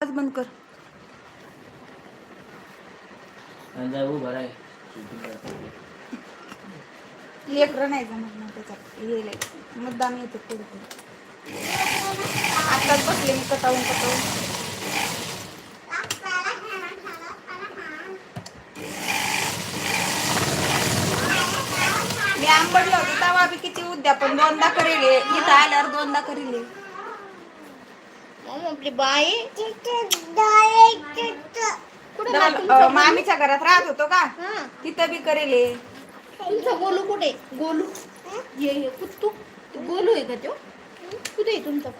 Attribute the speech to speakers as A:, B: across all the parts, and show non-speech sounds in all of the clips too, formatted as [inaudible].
A: आवाज बंद कर. लेकरं नाही जमत ना त्याच्यात. येईल मुद्दाम येते पुढे आताच बसले मी कटावून कटावून मी आंबडलं होतं तेव्हा बी किती उद्यापन दोनदा करेल. इथं आल्यावर दोनदा करेल.
B: मग आपली बाई. कुठे
A: अं, मामीच्या घरात राहत होतो का?
B: हा.
A: तिथं बी करेल हे.
B: तुमचा गोलू कुठे? गोलू. ये ये कुत्तू. तो गोलू आहे का तो? कुठे आहे तुमचा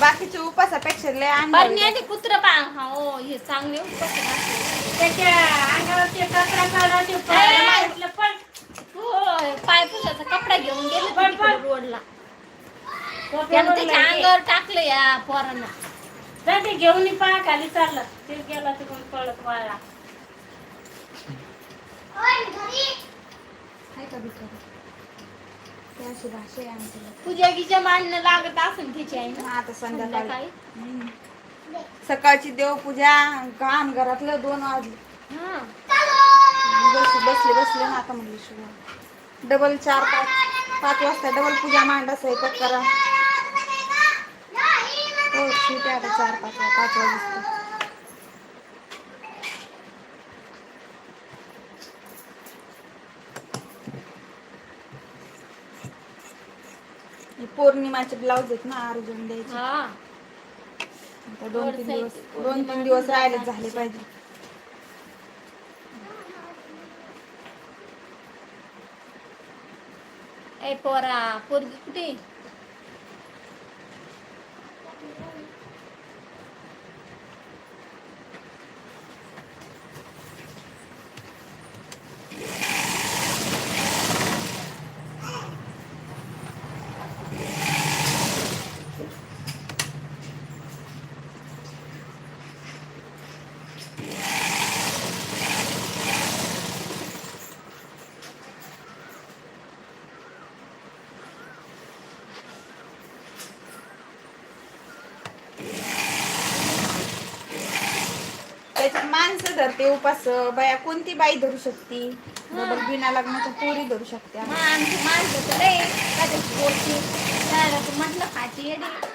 A: बाकीचे उपासापेक्षा लय अंड
B: परण्याचे कुत्र पा हा हे चांगले उपास आहे.
C: त्याच्या अंगावरचे कपडा काढायचे पायातलं पण
B: होय, पाय पुसायचा कपडा घेऊन गेले. तिकडे रोडला. त्यानं त्याच्या अंगावर टाकलं या पोरांना.
C: ते घेऊन पाय खाली चाललं. ते गेला तिकडून पळत वाळा
A: आहे का बिचारी? ती अशी भाषा आहे आमच्याला.
B: तुझ्या गिच्या मांडणं लागत असेल तिची आई ना?
A: हा, आता संध्याकाळी. सकाळची देवपूजा काम घरातलं दोन वाजले.
B: हा.
A: बस बसले बसले ना आता म्हणली शुभ डबल चार पाच पाच वाजता डबल पूजा मांडा स्वयंपाक करा. हो ठीक आहे आता चार पाच पाच वाजता. पौर्णिमाचे ब्लाऊज आहेत ना अर्जंट द्यायचे.
B: हा.
A: दोन तीन दिवस. दोन तीन दिवस राहिले झाले पाहिजे.
B: ए पोरा
A: माणसं धरते उपास. बाया कोणती बाई धरू शकते? बरोबर बिना लग्नाच्या पोरी धरू शकते.
B: माणसं माणसं तर लय कधीच त्याला तर म्हटलं खाची येडी.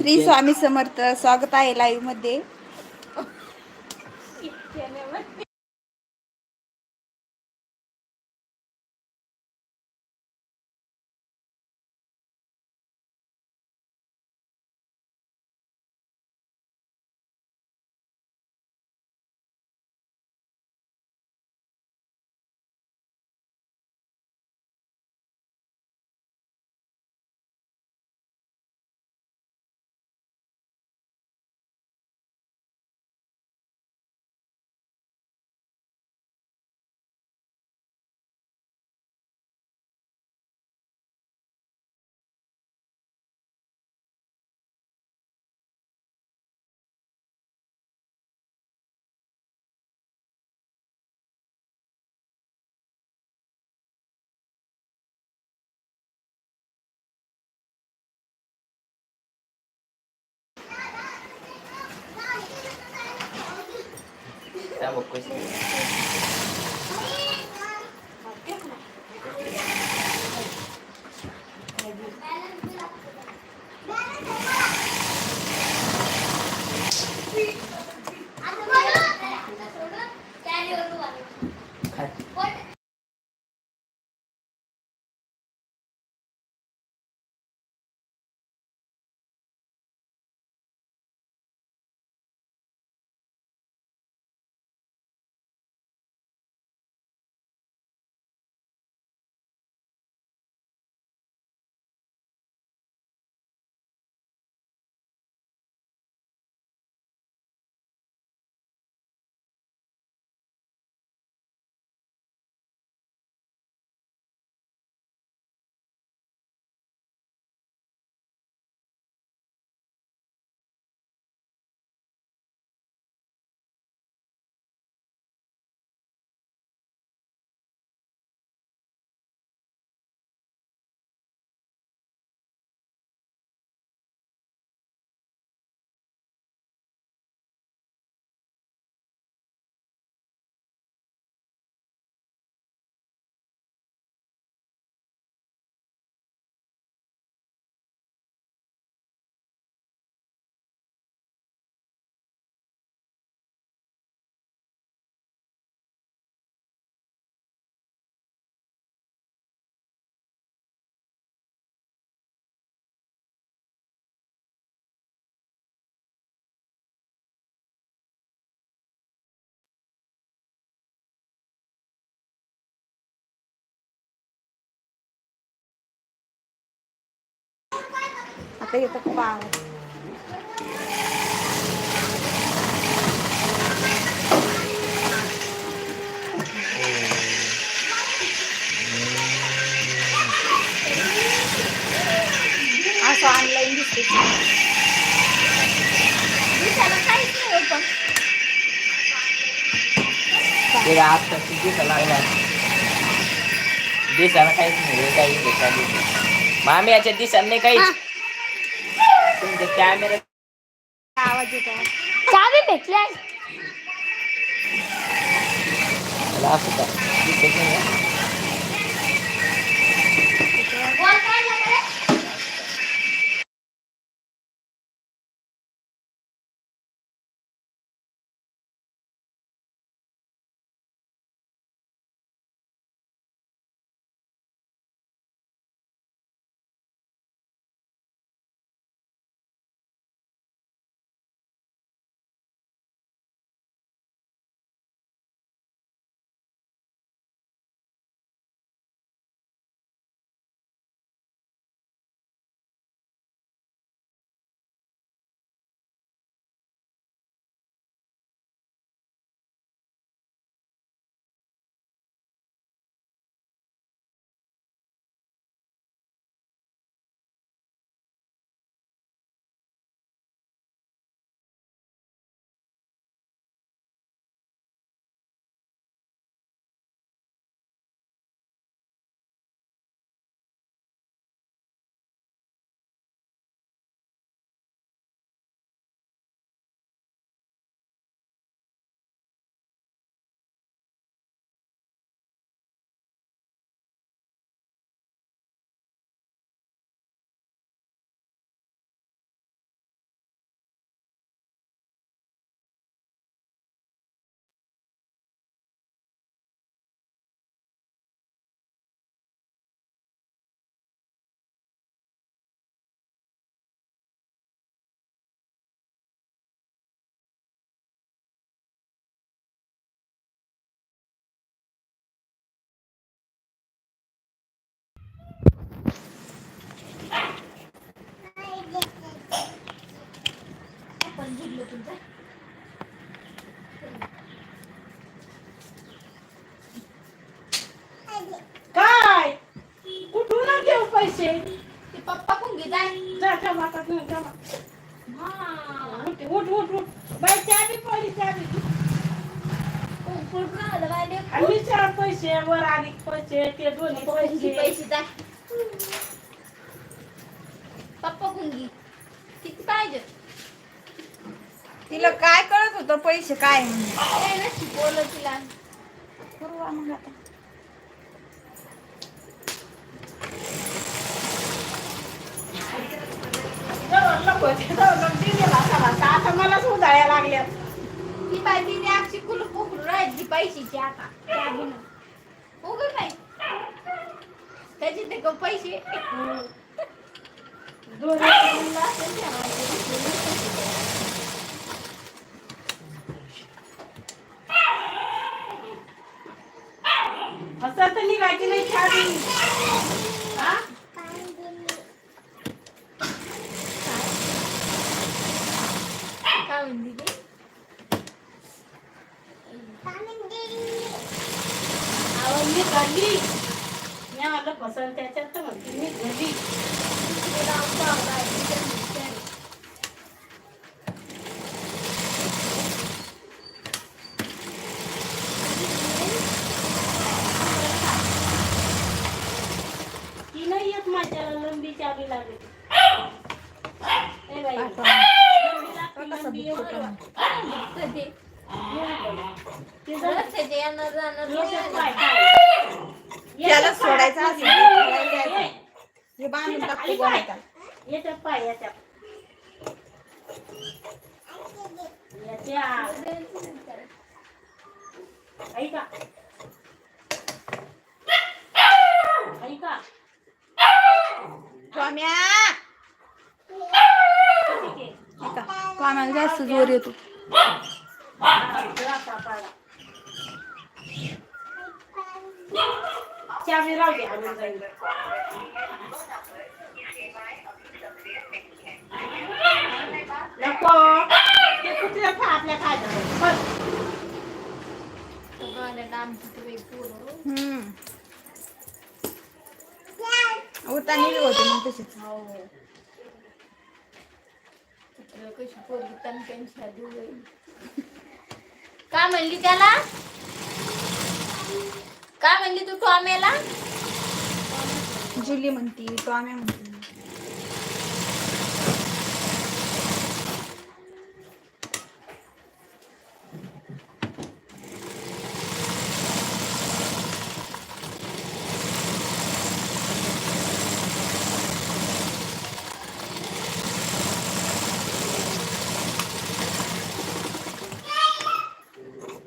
A: श्री स्वामी समर्थ. स्वागत आहे लाईव्हमध्ये.
D: त्या बघ
A: आता येतं खूप आवाज. असं ऑनलाईन दिसते
B: दिसायला काहीच नाही
D: आता दिसायला काहीच काही. मामी याच्यात दिसायला नाही काहीच. तुमच्या कॅमेरा
A: आवाज येतो.
B: चावी भेटल्या
D: असं का नाही ना.
C: काय कुठून घेऊ पैसे
B: ते पप्पा कुंगी जाय
C: जा जा माता घेऊन मा.
B: हा
C: उठ उठ उठ उठ बाई चाबी पडली. आणि चार पैसे वर आली पैसे ते दोन्ही पैसे
B: पैसे पप्पा कुंगी किती पाहिजे
A: तिला काय कळत होतं काय?
B: शिकवलं तिला
A: करू मग आता
C: जवळ नको जवळ आता मलाच उधाळ्या लागल्या
B: ती बाय तिने अक्षी कुलूप उघडून राहिली पैशाची आता उघड बाई त्याचे ते पैसे
C: दोन्ही मुलं असेल त्या असं तर निघायची नाही चाबी
B: काय म्हणली ती?
C: मी घाली मी आलं पसंत त्याच्यात तर म्हणते मी घाली
B: तिला आमचा आवडा आहे, तिच्या घरच्या आहे.
C: ती नाही येत माझ्याला लंबी चाबी लागली ए बाई,
A: पाठवा.
C: लंबी लागते,
A: कसं
C: लंबी
A: बुक
C: एवढं.
A: होतं?
B: तर ते
C: ते जर-
B: रस्त्याचे येणार जाणार
C: याच्यात
A: त्याला. सोडायचं असेल द्यायचं. हे बांधून टाकतो
C: पाय. याच्यात याच्यात ऐका. ऐका.
A: स्वाम्या. स्वाम्याला जास्त जोर येतो.
C: चावी राहू नको. ते कुठे आपल्या काय झालं बस.
B: सगळ्याला आमची तर बाई पोरं.
A: हम्म उतानी होते मग तसेच
B: हो. कशी पोरगी तणक्यांची आधी होईल. काय म्हणली त्याला काय म्हणली तू टॉमेला
A: जुली म्हणती टॉम्या म्हणती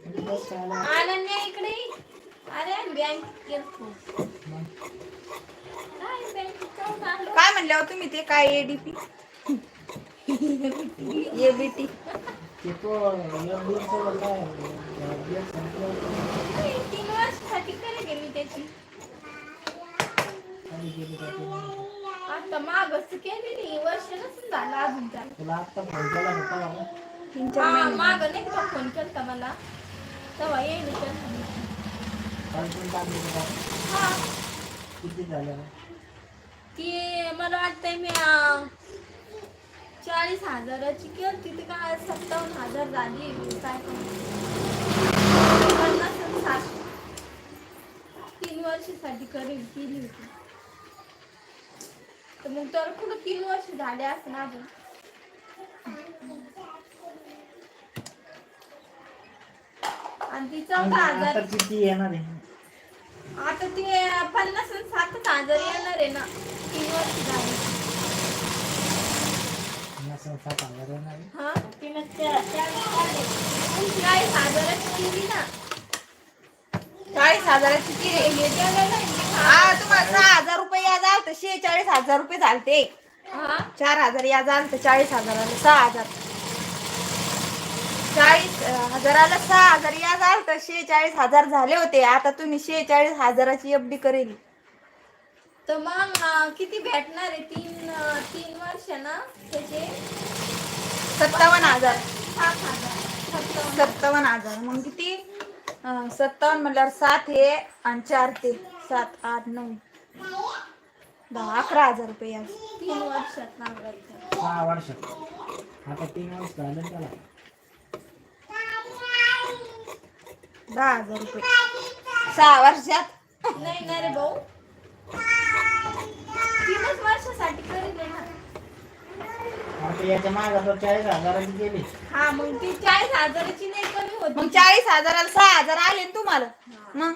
B: अनन्या इकडे ये. अरे बँक गेलतो काय बँकेत जाऊन आलो
A: काय म्हणले हो तुम्ही ते काय एडीपी एबीटी
B: तीन वर्षासाठी करे गेली त्याची. आता मागच केलेली वर्ष नसून झालं अजून त्याला.
A: तीन चार
B: हा
A: महिने
B: माग नाही का फोन केलता मला? तेव्हा येईल हा. ती मला वाटतंय मी चाळीस हजाराची केली. तिथे काय सत्तावन्न हजार झाली. काय पन्नास आणि साठ. तीन वर्षासाठी करेल केली होती. तर मग तर कुठं तीन वर्ष झाले असं अजून. आणि ती चौदा हजार
D: किती येणार आहे.
B: आता ते पन्नास आणि सातच हजार येणार आहे ना. तीन वर्ष झाली.
D: सात हजार येणार आहे?
B: हा? चाळीस हजाराची केली ना.
A: चाळीस हजाराची ती
B: हे द्यायला?
A: हा तुम्हाला सहा हजार रुपये आलं तर शेहेचाळीस हजार रुपये झालते.
B: हा?
A: चार हजार आलं तर चाळीस हजाराला सहा हजार. चाळीस हजाराला सहा हजार. याद आलं तर शेहेचाळीस हजार झाले होते. आता तुम्ही शेहेचाळीस हजाराची एफडी करेल.
B: तर मग अं, किती भेटणार आहे? तीन अं, तीन वर्ष ना त्याचे?
A: सत्तावन्न हजार.
B: सात हजार. सत्तावन्न.
A: सत्तावन्न हजार. मग किती? अं, सत्तावन्न म्हणल्यावर सात हे आणि चार ते सात आठ नऊ. दहा अकरा हजार रुपये
B: तीन वर्षात नांगरायचं
D: सहा वर्षात. आता तीन वर्ष झालं त्याला.
A: दहा हजार रुपये. सहा वर्षात.
B: नाही ना रे भाऊ. तीनच वर्षासाठी करेल आहे ना.
D: आता याच्या मागे तो चाळीस हजाराची गेली.
B: हा मग ती चाळीस हजाराची नाही कमी
A: मग
B: होती
A: चाळीस हजाराला सहा हजार आले ना तुम्हाला? मग?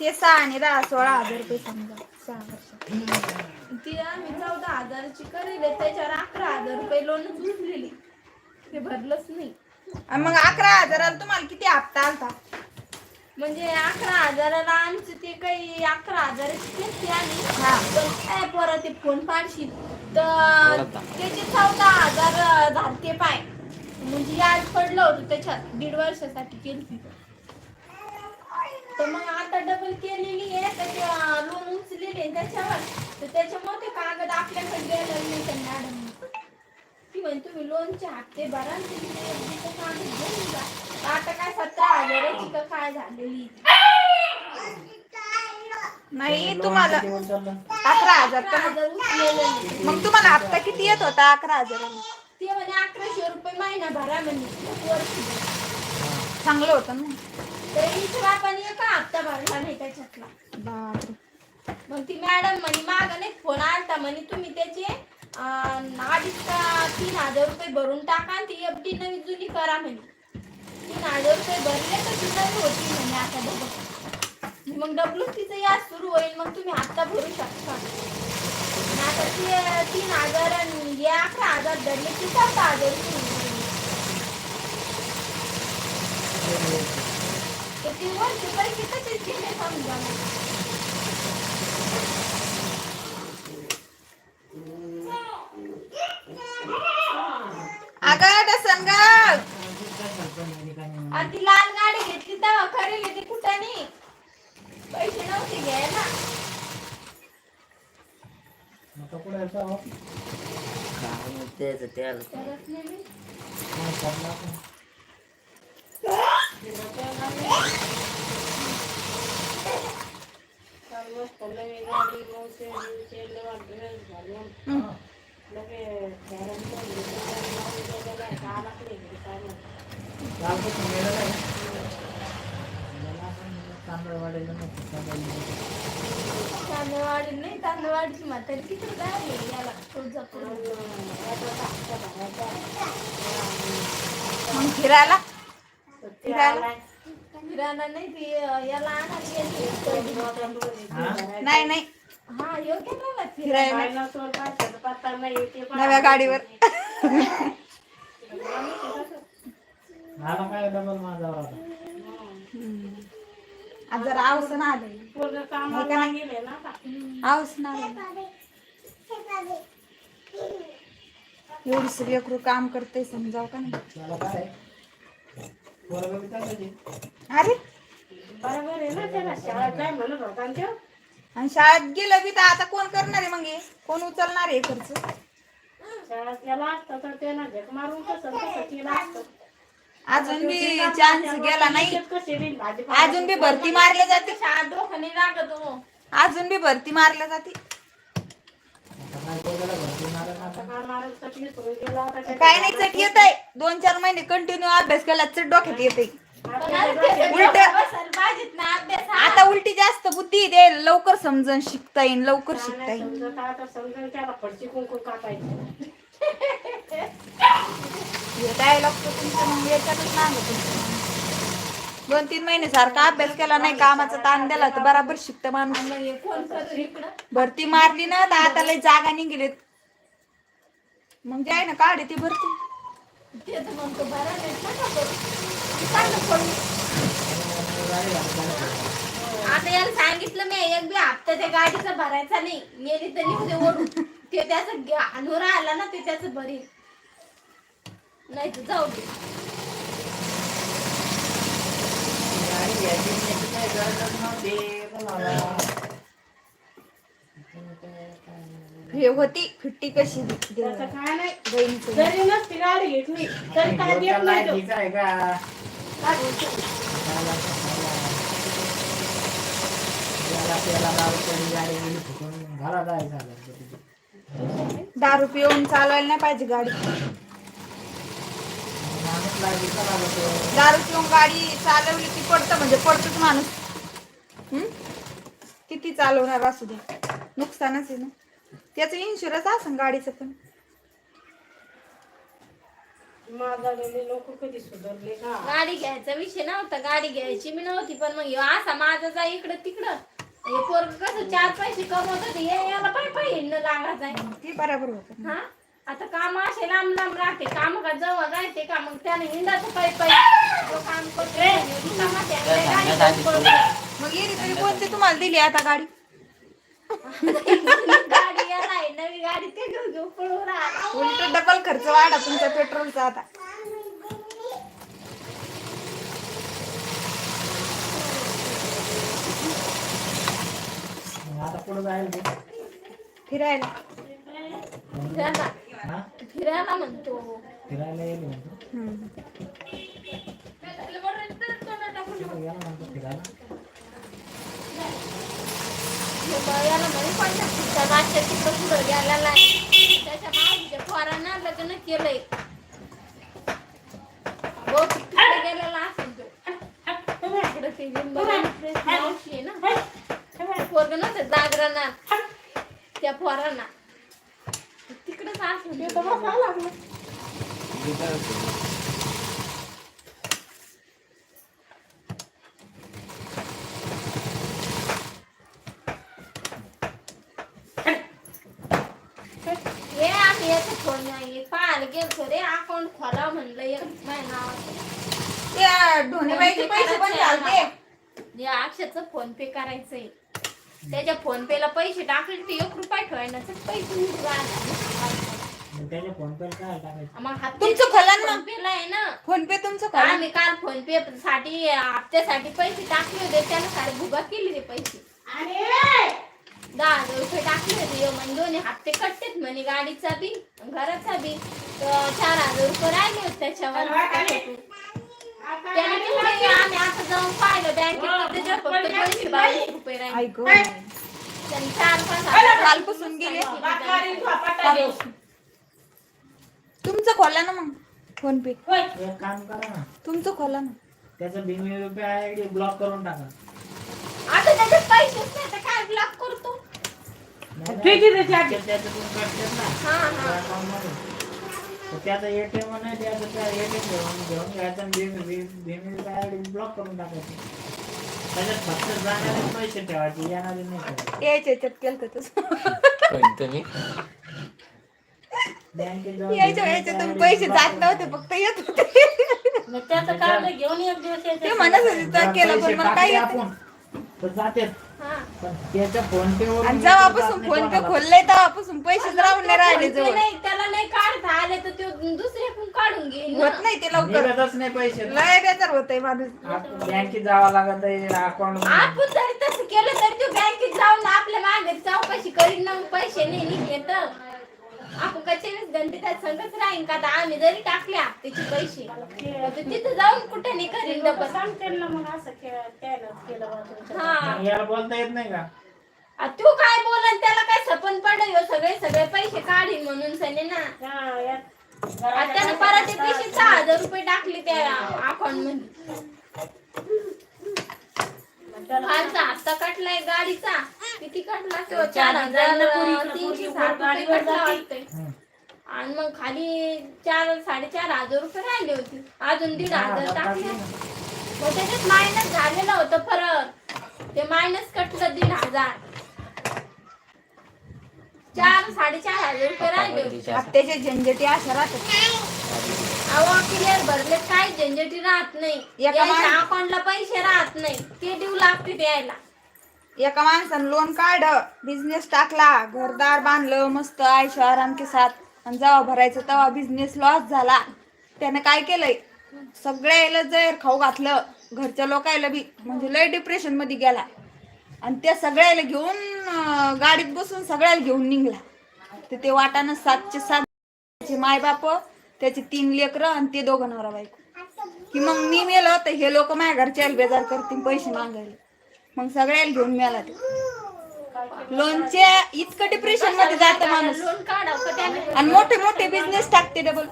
A: ते सहा आणि दहा सोळा हजार रुपये समजा सहा वर्ष
B: ती आम्ही चौदा हजाराची करेल त्याच्यावर अकरा हजार रुपये लोन उचलेली ते भरलंच नाही.
A: आणि मग अकरा हजाराला तुम्हाला किती हप्ता आलता?
B: म्हणजे अकरा हजाराला आमची ते काही अकरा हजाराची
A: हा.
B: पण काय परत ते फोन पाडशील? तर त्याचे चौदा हजार झालते पाय. म्हणजे याद पडलं होतं त्याच्यात दीड वर्षासाठी केली तर मग आता डबल केलेली आहे त्याचे लोन उचलेले आहे त्याच्यावर. तर त्याच्यामुळे ते कागद आपल्याकडे गेलं नाही त्या मॅडम म्हणे तुम्ही लोनचे हप्ते भरा आणि तुम्ही ते FD चं कागद घेऊन जा. आता काय सतरा हजाराची का काय झालेली?
A: नाही तुम्हाला? अकरा हजार
B: अकरा
A: तर
B: हजार उचलेले नाही.
A: मग तुम्हाला हप्ता किती येत होता अकरा हजाराला?
B: ते म्हणे अकराशे रुपये महिना भरा म्हणे. वर्षी
A: चांगलं होतं ना.
B: तर एका हप्ता भरला नाही त्याच्यातला.
A: बापरे.
B: मग ती मॅडम म्हणे माग नाही फोन आलता म्हणे तुम्ही त्याचे. अडीच तीन हजार रुपये भरून टाका आणि ती एफडी नवी जुनी करा म्हणे. तीन हजार रुपये भरले तर तिथं होती म्हणे आता डबल मग डब्ल्यू तिचं याद सुरू होईल मग तुम्ही हप्ता भरू शकता. आणि आता ते तीन हजार आणि हे अकरा हजार धरले की सात हजार रुपये तर ती वरचे पैसे तसेच गेले समजा मग.
A: अगं डसन ग
B: आणि ती लाल गाडी घेतली तेव्हा खरेल ते कुठं नाही पैसे नव्हते घ्यायला.
D: त्याचं त्याला
B: तांदळवाडी नाही तांदळवाडीची म्हातारी काय आहे याला तुळजापूर
A: मग फिरायला? फिरायला?
B: नाही ती याला आणायला गेली.
A: नाही नाही.
B: हा योग्य फिरायला.
A: नव्या गाडीवर. [laughs]
E: मला काय डबल माझा
A: आज जरा आऊस ना आले
C: कामाला गेले ना
A: आऊस ना आले. एवढी सगळी लेकरू काम करते समजाव का नाही?
E: काय? पोरगं बी.
A: अरे?
C: बरोबर आहे ना त्याला. शाळेत काय म्हणत होता ना त्यो?
A: आणि शाळेत गेलं बी तर आता कोण करणार आहे मग हे? कोण उचलणार आहे खर्च?
C: शाळेत गेला असता तर त्यानं झक मारून कसं कसं केलं असतं?
A: अजून बी चान्स गेला नाही. अजून बी भरती मारल्या जाते
B: शाळा डोकं नाही लागत हो.
A: अजून बी भरती मारल्या जाते
E: आता काय नाही.
A: चट येत आहे दोन चार महिने कंटिन्यू अभ्यास केला चट डोक्यात येते उलट. आता उलटी जास्त बुद्धी दे लवकर समजून शिकता येईल लवकर शिकता येईल तुमचं मग याच्यातच दोन तीन महिने सारखा अभ्यास केला नाही कामाचा ताण दिला तर बराबर शिकत माणूस. भरती मारली ना तर आता लय जागा निघेलेत. मग जे आहे ना काढे ती भरती.
B: आता याला सांगितलं मी एक बी हप्ता त्या गाडीचा भरायचा नाही. नेली तर ओढून ते त्याचं अनुरा आला ना ते त्याचं भरील नाही तर जाऊ दे.
A: हे होती फिट्टी कशी
C: त्याचं काय नाही
A: बहिणीचं
C: जरी नसती गाडी घेतली तरी काय देत
E: डोक्याला
C: नाही तो.
E: लायकीचं आहे का
C: काय बोलतो?
E: त्याला कशाला? त्याला त्याला लावतो, गाडी गेली फुटून घरात जायचं झालं तर तिथे.
A: दारू पिऊन चालवायला नाही पाहिजे गाडी. दारू पिऊन गाडी चालवली की पडतं म्हणजे पडतोच माणूस. हम्म? किती चालवणार असू दे. नुकसानच आहे ना. त्याचं इन्शुरन्स असेल गाडीचं पण.
C: माजालेले लोक कधी सुधारले का
B: गाडी घ्यायचा विषय नव्हता गाडी घ्यायची मी नव्हती पण मग ह्यो असा माझा जा इकडं तिकडं. हे पोरग कसं चार पैसे कमवत होते हे याला पाय पाय हिंडणं लागायचं आहे
A: ते बरोबर होतं.
B: हा? आता काम असे लांब लांब राहते. काम का जवळ राहते का? मग त्याने हिंडाचं पाय पाय. जो काम करतो रिकामा त्याला
D: त्या
B: गाडी
D: सांगण्यात आधी
B: पडते.
D: तू-
A: मग येरी तरी कोणती तुम्हाला दिली आता गाडी?
B: गाडी आहे. नवी गाडी ते घेऊन घेऊन पळून राहा
A: उलट डबल खर्च वाढा तुमचा पेट्रोलचा आता.
E: पुढे जायला ते.
A: फिरायला?
B: फिरायला म्हणतो.
E: फिरायला येईल म्हणतो?
A: हम्म.
E: तिकडे गेला म्हणतो फिरायला?
B: बघ, याला म्हणे पंढरपूरच्या रातच्या तिकडं पुढं गेलेला आहे त्याच्या मागच्या पोरांना लग्न केलंय. तिकडे गेलेला असेल तो. इकडं ते लिंबाला प्रेस मावशी आहे ना. पोरग नव्हतं जागरणात त्या पोरांना. तिकडच असेल तो. हे आम्ही फोन नाही पाहायला गेलतो रे अकाउंट खोला म्हणलं एक माझ्या
A: त्या ढोणेबाईचे पैसे पण चालते
B: या अक्षरचं फोन पे करायचंय त्याच्या फोन पे ला पैसे टाकले ते एक रुपया ठेवायला पैसे उडून राहणार.
E: मग त्याच्या फोन पे काय टाकायचं
B: मग हप्ते
A: तुमचं खोला ना.
B: फोन आहे ना.
A: फोन पे तुमचं करा
B: आम्ही काल फोन पे साठी हप्त्यासाठी पैसे टाकले होते त्यानं सारे भुगा केले ते पैसे.
C: आणि
B: दहा हजार रुपये टाकले होते म्हणजे दोन्ही हप्ते कटतेत म्हणे गाडीचा बी घराचा बी. तर चार हजार रुपये राहिले होते त्याच्यावर. त्याने आम्ही आता जाऊन पाहिलं बँकेत त्याच्यावर फक्त दोनशे बावीस रुपये राहिले.
A: ऐक
B: त्यांनी चार पाच हजार
A: कालपासून गेले.
C: झोपाटा.
A: तुमचं खोला ना मग. PhonePe.
C: होय.
E: एक काम करा ना.
A: तुमचं खोला ना.
E: त्याचा भीम रुपये आय डी ब्लॉक करून टाका.
B: आता त्याच्यात पैसेच नाही तर काय ब्लॉक करतो?
E: नाही,
C: ठीक आहे त्याची आधी.
E: ते त्याच्यातून कटतात ना.
B: हा हा.
E: account मध्ये. तर त्याचा एटीएम नाही त्याचं त्या एटीएम घेऊन घेऊन घ्यायचं आणि भीम भीम भीम रुपये आय डी ब्लॉक करून टाकायचं. त्याच्यात फक्त जाणारे पैसे ठेवायचे येणारे नाही ठेवायचे.
A: यायच्या याच्यात केलं तसं.
D: कोण तुम्ही
E: बँकेत जाऊन
A: यायच्या
E: भीम
A: याच्यातून
E: रुपये
A: पैसे जात नव्हते. फक्त येत होते.
C: मग त्याचं कार्ड घेऊन एक दिवस यायचं.
A: ते म्हणत होते
E: जर
A: तर केलं पण मला काय येत
E: आपण. तर जाते.
B: हा.
E: पण त्याच्या फोन पे
A: आणि जेव्हापासून फोन पे खोलले तेव्हापासून पैसेच राहून नाही राहिले
B: ते
A: जवळ.
B: नाही त्याला नाही काढता आले तर ते काढून घेईल ना.
A: होत नाही ते लवकर.
E: निघतच नाही पैसे.
A: लय बेजार होतंय माणूस.
E: आपण बँकेत जावं लागत अकाउंट
B: आपण जरी तसं केलं तरी तो बँकेत जाऊन आपल्या मागे चौकशी करीन ना मग पैसे नाही निघले तर. आपण का चोवीस घंटे त्या संगच राहीन का? आता आम्ही जरी टाकले हप्त्याचे पैसे तर तिथं जाऊन कुठे नाही करीन डबल
C: मग असं केलं बा.
B: हा.
E: याला बोलता येत नाही का?
B: आ, तू काय बोलन त्याला काय सपन पडल? ह्यो सगळे सगळे पैसे काढीन म्हणून सने ना.
C: हा, यात
B: आ, त्यानं परत ते पैसे सहा हजार रुपये टाकले त्या अकाउंटमध्ये हप्ता कटलाय गाडीचा. किती कटला तो चार हजार तीनशे साठ रुपये वाटतंय. आणि मग खाली चार साडेचार हजार रुपये राहिले होते. अजून दीड हजार टाकले. मग त्याच्यात मायनस झालेलं होतं फरक ते मायनस कटलं दीड हजार. चार साडेचार हजार रुपये राहिले होते.
A: हप्त्याचे झंझटी अशा राहतात.
B: अहो क्लिअर भरले काय झंझटी राहत नाही.
A: एका
B: अकाउंटला पैसे राहत नाही. ते देऊ लागते द्यायला.
A: एका माणसानं लोन काढ बिझनेस टाकला घरदार बांधलं मस्त आयशो आराम के साथ आणि जेव्हा भरायचं तेव्हा बिझनेस लॉस झाला. त्यानं काय केलंय? सगळ्याला जर खाऊ घातलं. घरच्या लोकायला बी. म्हणजे लय डिप्रेशनमध्ये गेला. आणि त्या सगळ्याला घेऊन गाडीत बसून सगळ्याला घेऊन निघला. तर ते वाटानं सातचे सात. मायबाप माय त्याचे तीन लेकरं आणि ते दोघं नवरा बायको. की मग मी मेलं तर हे लोक माझ्या घरच्या बेजार करतील पैसे मागायला. मग सगळ्याला घेऊन मिळाला ते. लोनच्या इतकं डिप्रेशनमध्ये जात माणूस. आणि मोठे मोठे बिझनेस टाकते डबल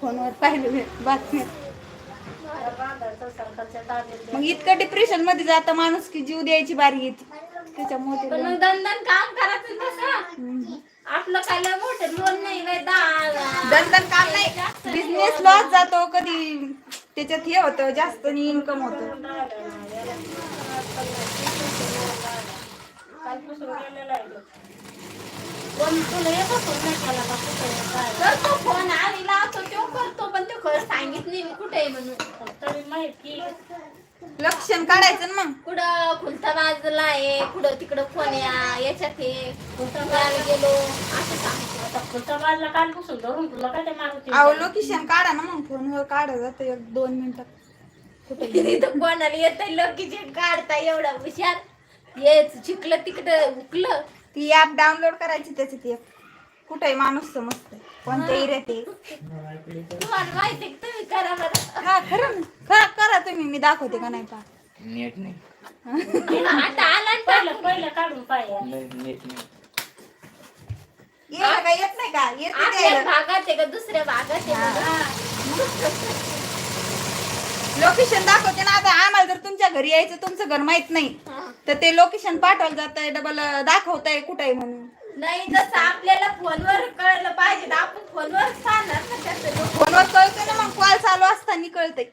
A: फोनवर पाहिलं बातमी मग इतकं डिप्रेशनमध्ये जात माणूस की जीव द्यायची बारी येते. त्याच्यामुळे
B: पण मग काम करायचं आपलं काय लय मोठं लोन नाही लय दहा
A: दणदण काम नाही. बिझनेस लॉस जातो कधी. त्याच्यात हे होतं जास्त इन्कम होतं.
C: कालपासून गेलेला आहे तो. कोण तुला येतो फोन नाही केला का कुठे आहे, काय आहे?
B: करतो फोन आम्ही लावतो तो करतो पण तो खरं सांगित नाही मी कुठे आहे म्हणून.
C: पण तरी माहिती
A: लक्षण काढायचं ना मग.
B: कुठं खुलता बाजूला आहे कुठं तिकडं फोन या याच्यात कुठं गावी गेलो असं सांगतो.
C: आता खुलता बाजला कालपासून धरून तुला काय ते मारुती
A: अहो लोकेशन काढा ना मग. फोनवर काढा जातं एक दोन मिनिटात कुठे
B: कोणाला येत लोकीचे काढता एवढा हुशार. येच चिकलं तिकडं उकलं.
A: ती ऍप डाउनलोड करायची त्याच्यात एक कुठे माणूस समजतंय कोणत्या एरियात आहे
B: तुम्हाला माहिती आहे का? तुम्ही करा बरं.
A: हा खरं ना. खरं करा तुम्ही. मी दाखवते का नाही पा
D: नेट नाही.
B: आता आला ना
C: पहिलं पहिलं काढून पाहिजे
D: नाही, नेट नाही.
A: येईल का? येत नाही का? येत द्यायला.
B: भागात आहे का? दुसऱ्या भागात आहे.
A: लोकेशन दाखवते ना आता आम्हाला जर तुमच्या घरी यायचं तुमचं घर माहीत नाही
B: हा.
A: तर ते लोकेशन पाठवलं जात आहे डबल दाखवताय कुठे आहे म्हणून
B: नाही जसं आपल्याला फोनवर कळलं पाहिजे तर आपण फोनवर सांगणार ना त्याचं लोक.
A: फोनवर कळतंय ना मग कॉल चालू असताना कळतंय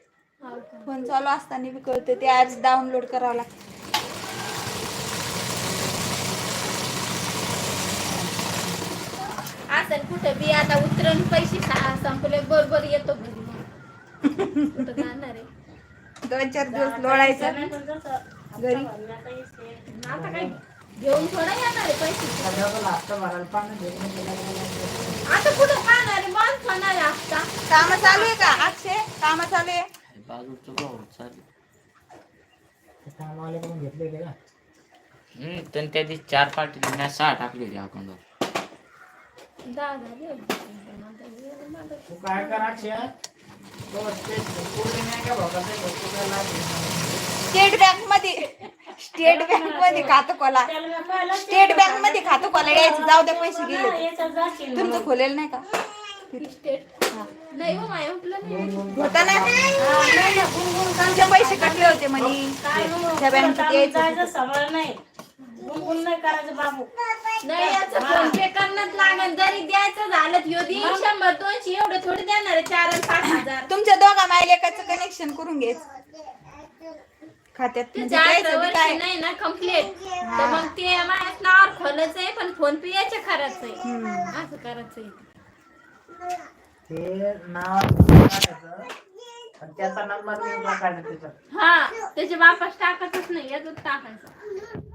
A: फोन चालू असताना बी कळतंय ते ऍप्स डाउनलोड करावं लागतं
B: असं कुठं बी आता उतरण पैसे संपले बरोबर येतो घरी मग. कुठं जाणार आहे
A: दोन चार दिवस लोळायचं. घरी.
C: आता
B: काय घेऊन थोडा येणार पैसे. आता कुठं खाणार आहे? माणूस खाणार आहे आता.
A: काम चालू आहे का अक्षय? काम चालू आहे?
D: बाजूचं भाऊ चालेल हम्म तर त्या दिवशी चार पार्टी मी सहा टाकली होती अकाउंटवर
B: दहा झाले होते.
E: तू काय
A: स्टेट बँकमध्ये. स्टेट बँकमध्ये खातं खोला. स्टेट बँकमध्ये खातं खोला. द्यायचं जाऊ द्या पैसे गेले. तुमचं खोलेल नाही का? होता ना? तुमचे पैसे कटले होते म्हणे. त्या बँकेत यायचं
C: जायचं सवय नाही गुणगुण नाही करायचं बाबू.
B: नाही याचं फोन पे करणंच लागेल. जरी द्यायचं झालं ह्यो देईन शंभर दोनशे एवढं थोडी देणार आहे चार आणि पाच हजार.
A: तुमच्या दोघा मायलेकाचं कनेक्शन करून घ्यायचं खात्यात म्हणजे
B: त्याच्या
A: द्यायचं
B: अठरा
A: बी
B: वर्ष
A: काय?
B: नाही ना कंप्लीट तर मग ते माझ्या नावावर खोलायचं आहे पण फोन पे याच्या खरंच आहे. असं करायचं आहे.
E: ते नाव टाकायचं. आणि त्याचा नंबर
B: हा त्याच्या बापास टाकतच नाही याच टाकायचं.